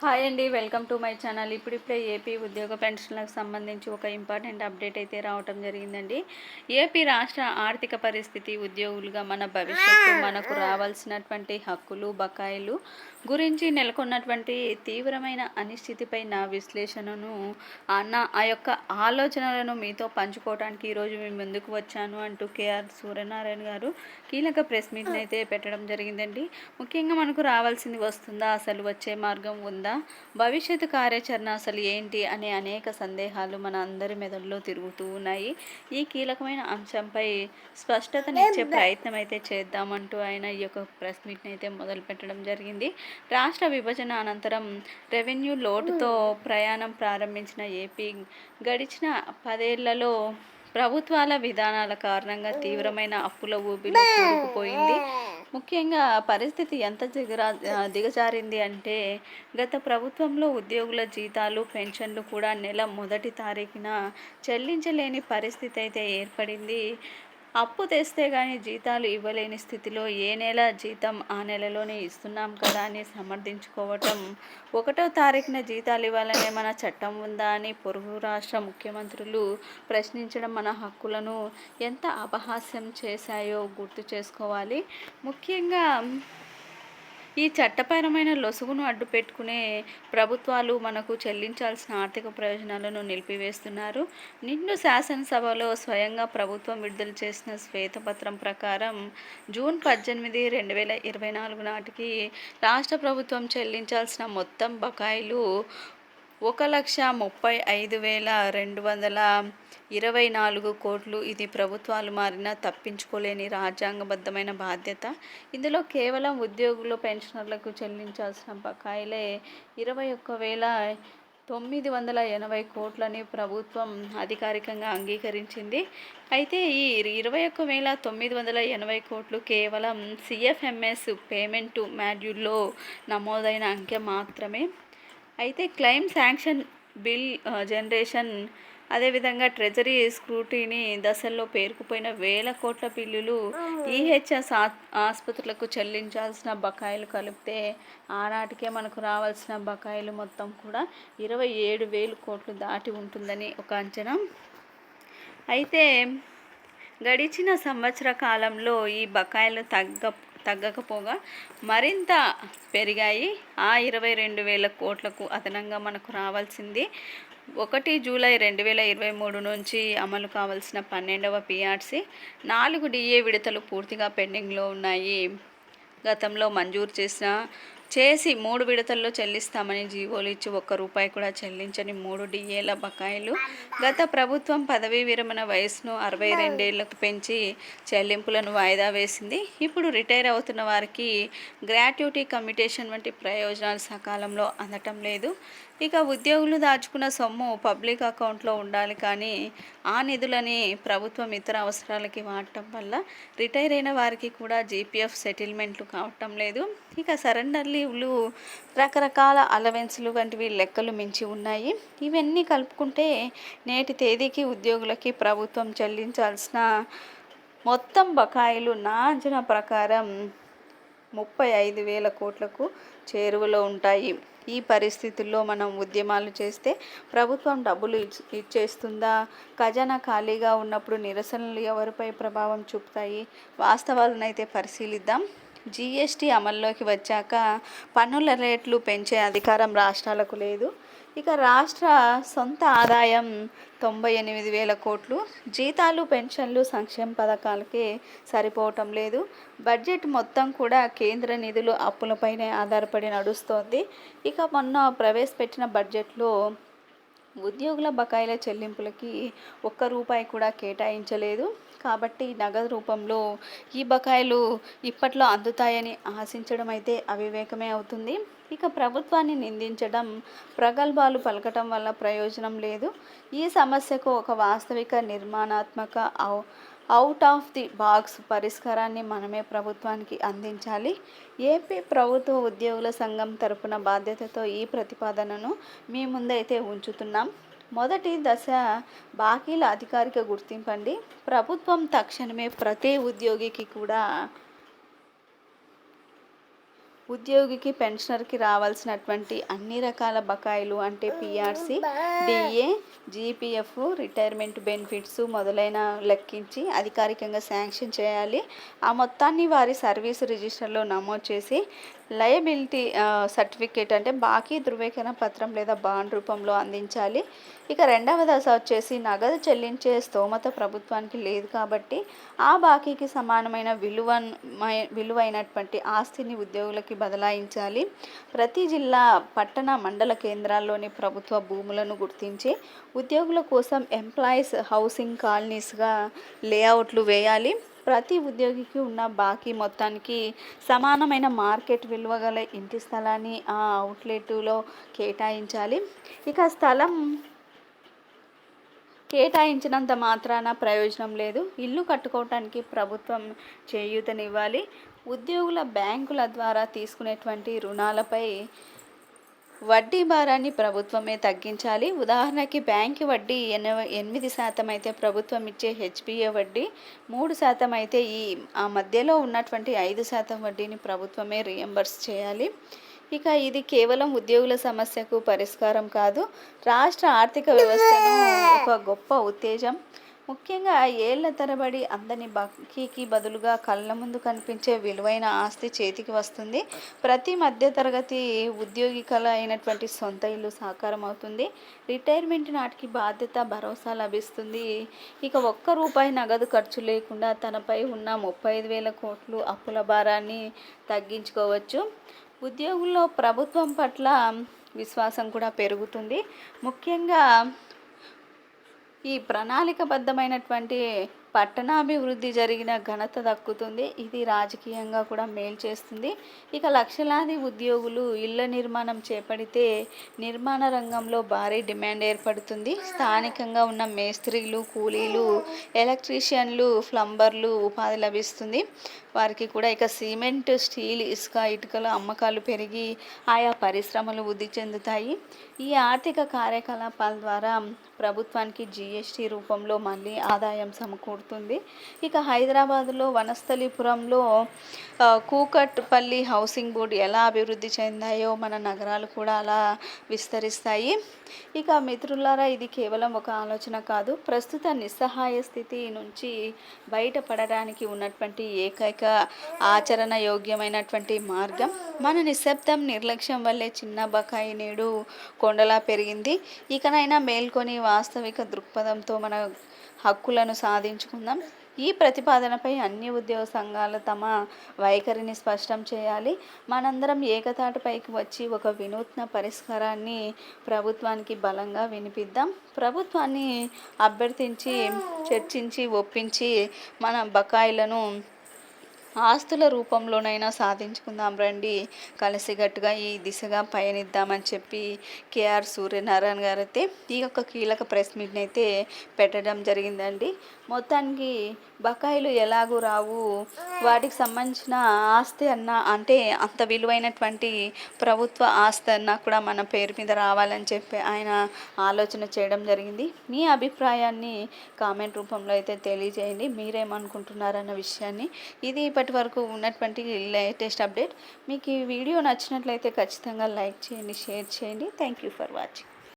Hi అండి welcome to my channel. ఇప్పుడిప్పుడే AP ఉద్యోగ పెన్షన్లకు సంబంధించి ఒక ఇంపార్టెంట్ అప్డేట్ అయితే రావటం జరిగిందండి. ఏపీ రాష్ట్ర ఆర్థిక పరిస్థితి ఉద్యోగులుగా మన భవిష్యత్తు మనకు రావాల్సినటువంటి హక్కులు బకాయిలు గురించి నెలకొన్నటువంటి తీవ్రమైన అనిశ్చితిపై నా విశ్లేషణను నా ఆ యొక్క ఆలోచనలను మీతో పంచుకోవడానికి ఈరోజు మేము ముందుకు వచ్చాను అంటూ కేఆర్ సూర్యనారాయణ గారు కీలక ప్రెస్ మీట్ని అయితే పెట్టడం జరిగిందండి. ముఖ్యంగా మనకు రావాల్సింది వస్తుందా? అసలు వచ్చే మార్గం ఉందా? భవిష్యత్తు కార్యాచరణ అసలు ఏంటి? అనే అనేక సందేహాలు మన అందరి మెదడులో తిరుగుతూ ఉన్నాయి. ఈ కీలకమైన అంశంపై స్పష్టతనిచ్చే ప్రయత్నం అయితే చేద్దామంటూ ఆయన ఈ యొక్క ప్రెస్ మీట్ని అయితే మొదలు పెట్టడం జరిగింది. రాష్ట్ర విభజన అనంతరం రెవెన్యూ లోటుతో ప్రయాణం ప్రారంభించిన ఏపీ గడిచిన పదేళ్ళలో ప్రభుత్వాల విధానాల కారణంగా తీవ్రమైన అప్పుల ఊబిలో కూరుకుపోయింది. ముఖ్యంగా పరిస్థితి ఎంత దిగరా దిగజారింది అంటే గత ప్రభుత్వంలో ఉద్యోగుల జీతాలు పెన్షన్లు కూడా నెల మొదటి తారీఖున చెల్లించలేని పరిస్థితి అయితే ఏర్పడింది. అప్పు తెస్తే కానీ జీతాలు ఇవ్వలేని స్థితిలో ఏ నెల జీతం ఆ నెలలోనే ఇస్తున్నాం కదా అని సమర్థించుకోవటం. ఒకటో తారీఖున జీతాలు ఇవ్వాలనే మన చట్టం ఉందా అని పొరుగు రాష్ట్ర ముఖ్యమంత్రులు ప్రశ్నించడం మన హక్కులను ఎంత అపహాస్యం చేశాయో గుర్తు చేసుకోవాలి. ముఖ్యంగా ఈ చట్టపరమైన లొసుగును అడ్డు పెట్టుకునే ప్రభుత్వాలు మనకు చెల్లించాల్సిన ఆర్థిక ప్రయోజనాలను నిలిపివేస్తున్నారు. నిన్ను శాసనసభలో స్వయంగా ప్రభుత్వం విడుదల చేసిన శ్వేతపత్రం ప్రకారం జూన్ పద్దెనిమిది రెండు వేల ఇరవై నాలుగు నాటికి రాష్ట్ర ప్రభుత్వం చెల్లించాల్సిన మొత్తం బకాయిలు ఒక లక్ష ముప్పై ఐదు వేల రెండు వందల ఇరవై నాలుగు కోట్లు ఇది ప్రభుత్వాలు మారినా తప్పించుకోలేని రాజ్యాంగబద్ధమైన బాధ్యత. ఇందులో కేవలం ఉద్యోగులు పెన్షనర్లకు చెల్లించాల్సిన బకాయిలే ఇరవై ఒక్క వేల తొమ్మిది వందల ఎనభై కోట్లని ప్రభుత్వం అధికారికంగా అంగీకరించింది. అయితే ఈ ఇరవై ఒక్క వేల తొమ్మిది వందల ఎనభై కోట్లు కేవలం సిఎఫ్ఎంఎస్ పేమెంటు మాడ్యూల్లో నమోదైన అంకె మాత్రమే. అయితే క్లెయిమ్ శాంక్షన్ బిల్ జనరేషన్ అదేవిధంగా ట్రెజరీ స్క్రూటీని దశల్లో పేరుకుపోయిన వేల కోట్ల బిల్లులు ఈహెచ్ఎస్ ఆసుపత్రులకు చెల్లించాల్సిన బకాయిలు కలిపితే ఆనాటికే మనకు రావాల్సిన బకాయిలు మొత్తం కూడా ఇరవై ఏడు వేలు కోట్లు దాటి ఉంటుందని ఒక అంచనా. అయితే గడిచిన సంవత్సర కాలంలో ఈ బకాయిలు తగ్గ తగ్గకపోగా మరింత పెరిగాయి. ఆ ఇరవై రెండు వేల కోట్లకు అదనంగా మనకు రావాల్సింది ఒకటి జూలై రెండు వేల ఇరవై మూడు నుంచి అమలు కావాల్సిన పన్నెండవ పిఆర్సీ. నాలుగు డిఏ విడతలు పూర్తిగా పెండింగ్లో ఉన్నాయి. గతంలో మంజూరు చేసిన చేసి మూడు విడతల్లో చెల్లిస్తామని జీవోలు ఇచ్చి ఒక్క రూపాయి కూడా చెల్లించని మూడు డిఏల బకాయిలు గత ప్రభుత్వం పదవీ విరమణ వయసును అరవై రెండేళ్ళకు పెంచి చెల్లింపులను వాయిదా వేసింది. ఇప్పుడు రిటైర్ అవుతున్న వారికి గ్రాట్యుటీ కమ్యూటేషన్ వంటి ప్రయోజనాలు సకాలంలో అందటం లేదు. ఇక ఉద్యోగులు దాచుకున్న సొమ్ము పబ్లిక్ అకౌంట్లో ఉండాలి కానీ ఆ నిధులని ప్రభుత్వం ఇతర అవసరాలకి వాడటం వల్ల రిటైర్ అయిన వారికి కూడా జీపీఎఫ్ సెటిల్మెంట్లు కావటం లేదు. ఇక సరెండర్ లీవ్లు రకరకాల అలవెన్స్లు వంటివి లెక్కలు మించి ఉన్నాయి. ఇవన్నీ కలుపుకుంటే నేటి తేదీకి ఉద్యోగులకి ప్రభుత్వం చెల్లించాల్సిన మొత్తం బకాయిలు నా అంచనా ప్రకారం ముప్పై ఐదు వేల కోట్లకు చేరువలో ఉంటాయి. ఈ పరిస్థితుల్లో మనం ఉద్యమాలు చేస్తే ప్రభుత్వం డబ్బులు ఇచ్చేస్తుందా? ఖజానా ఖాళీగా ఉన్నప్పుడు నిరసనలు ఎవరిపై ప్రభావం చూపుతాయి? వాస్తవాలను అయితే పరిశీలిద్దాం. జీఎస్టీ అమల్లోకి వచ్చాక పన్నుల రేట్లు పెంచే అధికారం రాష్ట్రాలకు లేదు. ఇక రాష్ట్ర సొంత ఆదాయం తొంభై ఎనిమిది వేల కోట్లు. జీతాలు పెన్షన్లు సంక్షేమ పథకాలకి సరిపోవటం లేదు. బడ్జెట్ మొత్తం కూడా కేంద్ర నిధులు అప్పులపైనే ఆధారపడి నడుస్తోంది. ఇక మొన్న ప్రవేశపెట్టిన బడ్జెట్లో ఉద్యోగుల బకాయిల చెల్లింపులకి ఒక్క రూపాయి కూడా కేటాయించలేదు. కాబట్టి నగదు రూపంలో ఈ బకాయిలు ఇప్పట్లో అందుతాయని ఆశించడం అయితే అవివేకమే అవుతుంది. ఇక ప్రభుత్వాన్ని నిందించడం ప్రగల్భాలు పలకటం వల్ల ప్రయోజనం లేదు. ఈ సమస్యకు ఒక వాస్తవిక నిర్మాణాత్మక అవుట్ ఆఫ్ ది బాక్స్ పరిష్కారాన్ని మనమే ప్రభుత్వానికి అందించాలి. ఏపీ ప్రభుత్వ ఉద్యోగుల సంఘం తరపున బాధ్యతతో ఈ ప్రతిపాదనను మీ ముందైతే ఉంచుతున్నాం. మొదటి దశ బాకీల అధికారిక గుర్తింపండి. ప్రభుత్వం తక్షణమే ప్రతి ఉద్యోగికి కూడా ఉద్యోగికి పెన్షనర్కి రావాల్సినటువంటి అన్ని రకాల బకాయిలు అంటే PRC DA GPF retirement benefits మొదలైన లెక్కించి అధికారికంగా శాంక్షన్ చేయాలి. ఆ మొత్తాన్ని వారి సర్వీస్ రిజిస్టర్లో నమోదు చేసి లయబిలిటీ సర్టిఫికేట్ అంటే బాకీ ధృవీకరణ పత్రం లేదా బాండ్ రూపంలో అందించాలి. ఇక రెండవ దశ వచ్చేసి నగదు చెల్లించే స్తోమత ప్రభుత్వానికి లేదు కాబట్టి ఆ బాకీకి సమానమైన విలువ విలువైనటువంటి ఆస్తిని ఉద్యోగులకి బదలాయించాలి. ప్రతి జిల్లా పట్టణ మండల కేంద్రాల్లోని ప్రభుత్వ భూములను గుర్తించి ఉద్యోగుల కోసం ఎంప్లాయీస్ హౌసింగ్ కాలనీస్గా లేఅవుట్లు వేయాలి. ప్రతి ఉద్యోగికి ఉన్న బాకీ మొత్తానికి సమానమైన మార్కెట్ విలువ గల ఇంటి స్థలాన్ని ఆ అవుట్లెట్లో కేటాయించాలి. ఇక స్థలం కేటాయించినంత మాత్రాన ప్రయోజనం లేదు. ఇల్లు కట్టుకోవటానికి ప్రభుత్వం చేయూతనివ్వాలి. ఉద్యోగుల బ్యాంకుల ద్వారా తీసుకునేటువంటి రుణాలపై వడ్డీ భారాన్ని ప్రభుత్వమే తగ్గించాలి. ఉదాహరణకి బ్యాంకు వడ్డీ ఎనభై ఎనిమిది శాతం అయితే ప్రభుత్వం ఇచ్చే హెచ్పిఏ వడ్డీ మూడు శాతం అయితే ఈ ఆ మధ్యలో ఉన్నటువంటి ఐదు శాతం వడ్డీని ప్రభుత్వమే రియంబర్స్ చేయాలి. ఇక ఇది కేవలం ఉద్యోగుల సమస్యకు పరిష్కారం కాదు రాష్ట్ర ఆర్థిక వ్యవస్థను ఒక గొప్ప ఉత్తేజం. ముఖ్యంగా ఏళ్ళ తరబడి అందని బాకీకి బదులుగా కళ్ళ ముందు కనిపించే విలువైన ఆస్తి చేతికి వస్తుంది. ప్రతి మధ్యతరగతి ఉద్యోగి కళ అయినటువంటి సొంత ఇల్లు సాకారం అవుతుంది. రిటైర్మెంట్ నాటికి బాధ్యత భరోసా లభిస్తుంది. ఇక ఒక్క రూపాయి నగదు ఖర్చు లేకుండా తనపై ఉన్న ముప్పై ఐదు వేల కోట్లు అప్పుల భారాన్ని తగ్గించుకోవచ్చు. ఉద్యోగుల్లో ప్రభుత్వం పట్ల విశ్వాసం కూడా పెరుగుతుంది. ముఖ్యంగా ఈ ప్రణాళికబద్ధమైనటువంటి పట్టణాభివృద్ధి జరిగిన ఘనత దక్కుతుంది. ఇది రాజకీయంగా కూడా మేలు చేస్తుంది. ఇక లక్షలాది ఉద్యోగులు ఇళ్ళ నిర్మాణం చేపడితే నిర్మాణ రంగంలో భారీ డిమాండ్ ఏర్పడుతుంది. స్థానికంగా ఉన్న మేస్త్రీలు కూలీలు ఎలక్ట్రీషియన్లు ప్లంబర్లు ఉపాధి లభిస్తుంది. వారికి కూడా ఇక సిమెంట్ స్టీల్ ఇసుక ఇటుకల అమ్మకాలు పెరిగి ఆయా పరిశ్రమలు వృద్ధి చెందుతాయి. ఈ ఆర్థిక కార్యకలాపాల ద్వారా ప్రభుత్వానికి జీఎస్టీ రూపంలో మళ్ళీ ఆదాయం సమకూరుతుంది. ఇక హైదరాబాద్లో వనస్థలిపురంలో కూకట్పల్లి హౌసింగ్ బోర్డు ఎలా అభివృద్ధి చెందాయో మన నగరాలు కూడా అలా విస్తరిస్తాయి. ఇక మిత్రులారా ఇది కేవలం ఒక ఆలోచన కాదు. ప్రస్తుత నిస్సహాయ స్థితి నుంచి బయటపడడానికి ఉన్నటువంటి ఏకైక ఆచరణ యోగ్యమైనటువంటి మార్గం మన నిశ్శబ్దం నిర్లక్ష్యం వల్లే చిన్న బకాయి నేడు కొండలా పెరిగింది. ఇకనైనా మేల్కొని వాస్తవిక దృక్పథంతో మన హక్కులను సాధించుకుందాం. ఈ ప్రతిపాదనపై అన్ని ఉద్యోగ సంఘాలు తమ వైఖరిని స్పష్టం చేయాలి. మనందరం ఏకతాటిపైకి వచ్చి ఒక వినూత్న పరిష్కారాన్ని ప్రభుత్వానికి బలంగా వినిపిద్దాం. ప్రభుత్వాన్ని అభ్యర్థించి చర్చించి ఒప్పించి మన బకాయిలను ఆస్తుల రూపంలోనైనా సాధించుకుందాం రండి. కలిసిగట్టుగా ఈ దిశగా పయనిద్దామని చెప్పి కేఆర్ సూర్యనారాయణ గారు అయితే ఈ యొక్క కీలక ప్రెస్ మీట్ని అయితే పెట్టడం జరిగిందండి. మొత్తానికి బకాయిలు ఎలాగూ రావు. వాటికి సంబంధించిన ఆస్తి అన్న అంటే అంత విలువైనటువంటి ప్రభుత్వ ఆస్తి అన్నా కూడా మన పేరు మీద రావాలని చెప్పి ఆయన ఆలోచన చేయడం జరిగింది. మీ అభిప్రాయాన్ని కామెంట్ రూపంలో అయితే తెలియజేయండి. మీరేమనుకుంటున్నారన్న విషయాన్ని. ఇది ఇప్పటి వరకు ఉన్నటువంటి లేటెస్ట్ అప్డేట్. మీకు ఈ వీడియో నచ్చినట్లయితే ఖచ్చితంగా లైక్ చేయండి షేర్ చేయండి. Thank you for watching